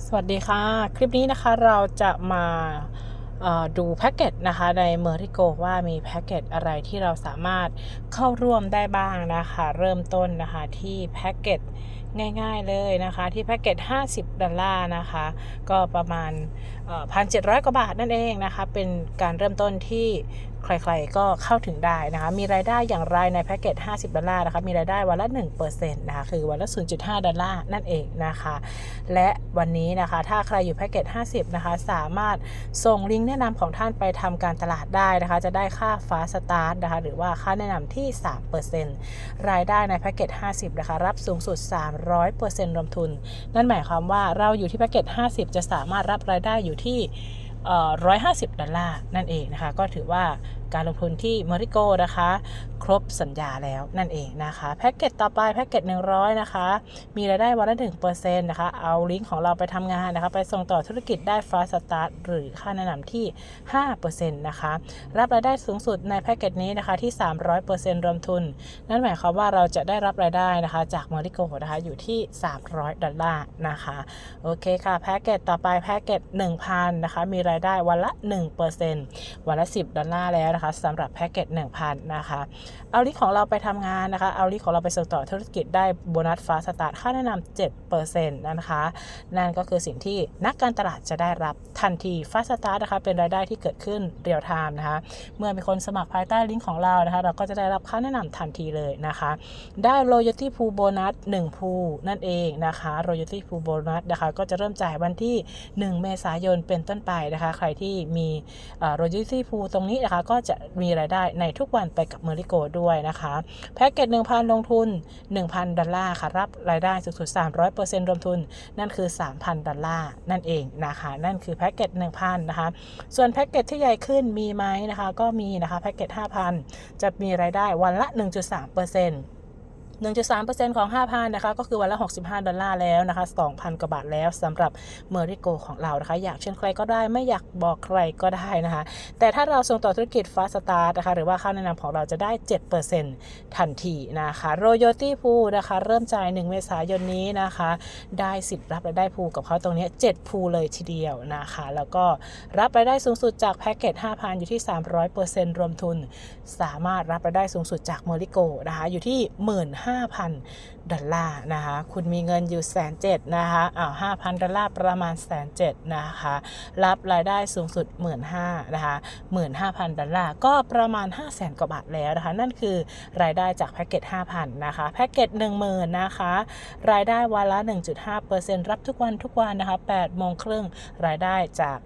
สวัสดีค่ะ คลิปนี้นะคะเราจะมาดูแพ็กเกจนะคะในเมอร์ทิโกว่ามีแพ็กเกจอะไรที่เราสามารถเข้าร่วมได้บ้างนะคะ เริ่มต้นนะคะที่แพ็กเกจง่ายๆเลยนะคะที่แพ็กเกจ 50 ดอลลาร์นะคะ ก็ประมาณพันเจ็ดร้อยกว่าบาทนั่นเองนะคะ เป็นการเริ่มต้นที่ ใครๆก็เข้าถึงได้นะคะ มีรายได้อย่างไรในแพ็กเกจ 50 ดอลลาร์นะคะ มีรายได้วันละ 1%นะคะ คือวันละ 0.5 ดอลลาร์นั่นเองนะคะ และวันนี้นะคะ ถ้าใครอยู่แพ็กเกจ 50 นะคะ สามารถส่งลิงก์แนะนำของท่านไปทำการตลาดได้นะคะ จะได้ค่าฟ้าสตาร์ทนะคะ หรือว่าค่าแนะนำที่ 3%รายได้ในแพ็กเกจ 50 นะคะ รับสูงสุด 300%รวมทุน นั่นหมายความว่าเราอยู่ที่แพ็กเกจ 50 จะสามารถรับรายได้อยู่ที่150 ดอลลาร์นั่นเองนะคะ ก็ถือว่า การลงทุนที่มอริโกนะคะ ครบสัญญาแล้วนั่นเองนะคะแพ็กเกจต่อไปแพ็กเกจ100 นะคะ มีรายได้วันละ1%นะคะ เอาลิงก์ของเราไปทำงานนะคะ ไปส่งต่อธุรกิจได้ฟาสตาร์ทหรือค่าแนะนำที่ 5%นะคะ รับรายได้สูงสุดในแพ็กเกจนี้นะคะที่ 300%รวมทุน นั่นหมายความว่าเราจะได้รับรายได้นะคะ จากมอริโกนะคะอยู่ที่ 300 ดอลลาร์นะคะโอเคค่ะแพ็กเกจต่อไปแพ็กเกจ1,000นะคะมีรายได้วันละ 1%วันละ 10 ดอลลาร์แล้วนะคะสำหรับแพ็กเกจ1,000 นะคะ เอาลิงก์ของเราไปทำงานนะคะ เอาลิงก์ของเราไปส่งต่อธุรกิจได้โบนัสฟาสตาร์ทค่าแนะนำ7%นะคะ นั่นก็คือสิ่งที่นักการตลาดจะได้รับทันทีฟาสตาร์ทนะคะ เป็นรายได้ที่เกิดขึ้นเรียลไทม์นะคะ เมื่อมีคนสมัครภายใต้ลิงก์ของเรานะคะ เราก็จะได้รับค่าแนะนำทันทีเลยนะคะ ได้ loyalty pool bonus 1 pool นั่นเองนะคะ loyalty pool bonus นะคะ ก็จะเริ่มจ่ายวันที่ 1 เมษายนเป็นต้นไปนะคะ ใครที่มีเอ่อ loyalty pool ตรงนี้นะคะก็จะมีรายได้ในทุกวันไปกับเมอริโกด้วยนะคะ แพ็กเกจ1,000 ลงทุน 1,000 ดอลลาร์ค่ะ รับรายได้สูงสุด 300%รวมทุน นั่นคือ 3,000 ดอลลาร์นั่นเองนะคะ นั่นคือแพ็กเกจ1,000 นะคะ ส่วนแพ็กเกจที่ใหญ่ขึ้นมีไหมนะคะ ก็มีนะคะ แพ็กเกจ5,000 จะมีรายได้วันละ 1.3% 1.3%ของ 5,000นะคะก็คือวันละ 65 ดอลลาร์แล้วนะคะ 2,000 กว่าบาทแล้วสำหรับเมอริโกของเรานะคะ อยากเชิญใครก็ได้ไม่อยากบอกใครก็ได้นะคะ แต่ถ้าเราส่งต่อธุรกิจฟาสตาร์นะคะหรือว่าค่าแนะนำของเราจะได้ 7%ทันทีนะคะโรโยตี้พูนะคะ เริ่มจ่าย 1 เมษายนนี้นะคะ ได้สิทธิ์รับรายได้พูกับเขาตรงนี้ 7 พูเลยทีเดียวนะคะ แล้วก็รับรายได้สูงสุดจากแพ็กเกจ 5,000 อยู่ที่ 300%รวมทุน สามารถรับรายได้สูงสุดจากเมอริโกนะคะอยู่ที่ 1 5 5,000ดอลลาร์นะคะ คุณมีเงินอยู่แสนเจ็ดนะคะอ้าว5,000ดอลลาร์ประมาณแสนเจ็ดนะคะ รับรายได้สูงสุด1 5ื่นห้านะคะ15,000ดอลลาร์ก็ประมาณ5 0 0แสนกว่าบาทแล้วนะคะ นั่นคือรายได้จากแพ็กเกจ5,000นนะคะ แพ็กเกจ10,000นนะคะ รายได้วันละ1.5%รับทุกวันทุกวันนะคะ8โมงครึ่งรายได้จาก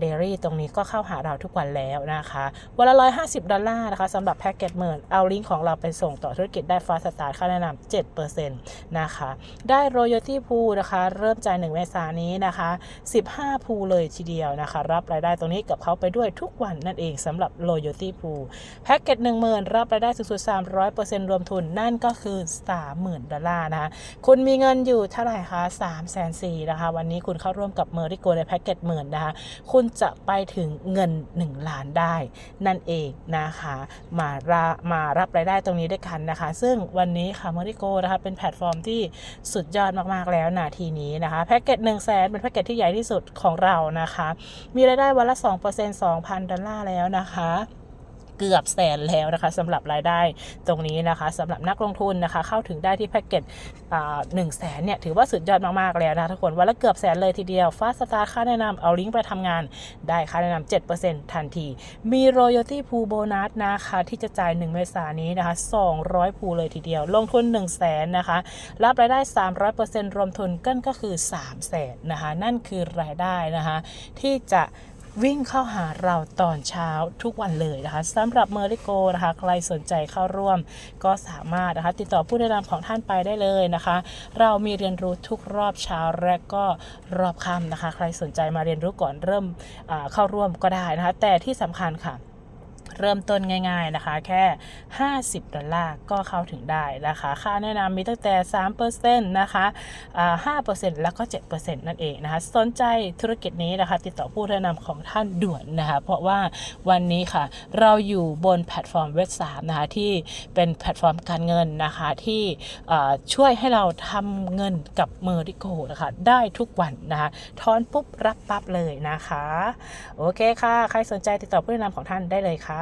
เดลี่ตรงนี้ก็เข้าหาเราทุกวันแล้วนะคะ วันละ150ดอลลาร์นะคะสำหรับแพ็กเกจหมื่นเอาลิงก์ของเราไปส่งต่อธุรกิจได้ฟาสตาร์ค่าแนะนำเจ็ดเปอร์7%นะคะ ได้ royalty pool นะคะ เริ่มจ่าย1เมษายนนี้นะคะ 15 pool เลยทีเดียวนะคะ รับรายได้ตรงนี้กับเขาไปด้วยทุกวันนั่นเองสำหรับ royalty pool แพ็กเกจ10,000 รับรายได้สูงสุด 300%รวมทุนนั่นก็คือ 30,000 ดอลลาร์นะคะ คุณมีเงินอยู่เท่าไหร่คะ3 4 0 0 0นะคะ วันนี้คุณเข้าร่วมกับเมอริโกในแพ็กเกจหมื่นนะคะ คุณจะไปถึงเงิน 1 ล้านได้นั่นเองนะคะ มารามารับรายได้ตรงนี้ด้วยกันนะคะ ซึ่งวันนี้ค่ะเมอริโกนะคะเป็นแพลตฟอร์มที่สุดยอดมากๆแล้วนาทีนี้นะคะ แพ็กเกจ1 0 0 0 0แสนเป็นแพ็กเกจที่ใหญ่ที่สุดของเรานะคะ มีรายได้วันละ 2% 2,000 ดอลลาร์แล้วนะคะ เกือบแสนแล้วนะคะสำหรับรายได้ตรงนี้นะคะสำหรับนักลงทุนนะคะ เข้าถึงได้ที่แพ็กเกจหนึ่งแสนเนี่ย ถือว่าสุดยอดมากๆแล้วนะคะทุกคนวันละเกือบแสนเลยทีเดียวฟาสตาร์ค่าแนะนำเอาลิงก์ไปทำงาน ได้ค่าแนะนำ7%ทันที มี royalty pool bonus นะคะที่จะจ่าย 1 เมษายนนี้นะคะ 200 พูเลยทีเดียว ลงทุน 1 0 0 0 0แสนนะคะ รับรายได้ 300%รวมทุนกันก็คือ 3 0 0แสนนะคะ นั่นคือรายได้นะคะ ที่จะ วิ่งเข้าหาเราตอนเช้าทุกวันเลยนะคะสำหรับเมอริโกนะคะใครสนใจเข้าร่วม ก็สามารถนะคะติดต่อผู้แนะนำของท่านไปได้เลยนะคะ เรามีเรียนรู้ทุกรอบเช้าและก็รอบค่ำนะคะ ใครสนใจมาเรียนรู้ก่อนเริ่มเข้าร่วมก็ได้นะคะ แต่ที่สำคัญค่ะ เริ่มต้นง่ายๆนะคะ แค่ 50 ดอลลาร์ก็เข้าถึงได้นะคะ ค่าแนะนำมีตั้งแต่3%นะคะอ่า5%แล้วก็ 7%นั่นเองนะคะ สนใจธุรกิจนี้นะคะ ติดต่อผู้แนะนำของท่านด่วนนะคะ เพราะว่าวันนี้ค่ะ เราอยู่บนแพลตฟอร์มเว็บสามนะคะ ที่เป็นแพลตฟอร์มการเงินนะคะ ที่ช่วยให้เราทำเงินกับเมอริโกนะคะ ได้ทุกวันนะคะทอนปุ๊บรับปั๊บเลยนะคะ โอเคค่ะ ใครสนใจติดต่อผู้แนะนำของท่านได้เลยค่ะ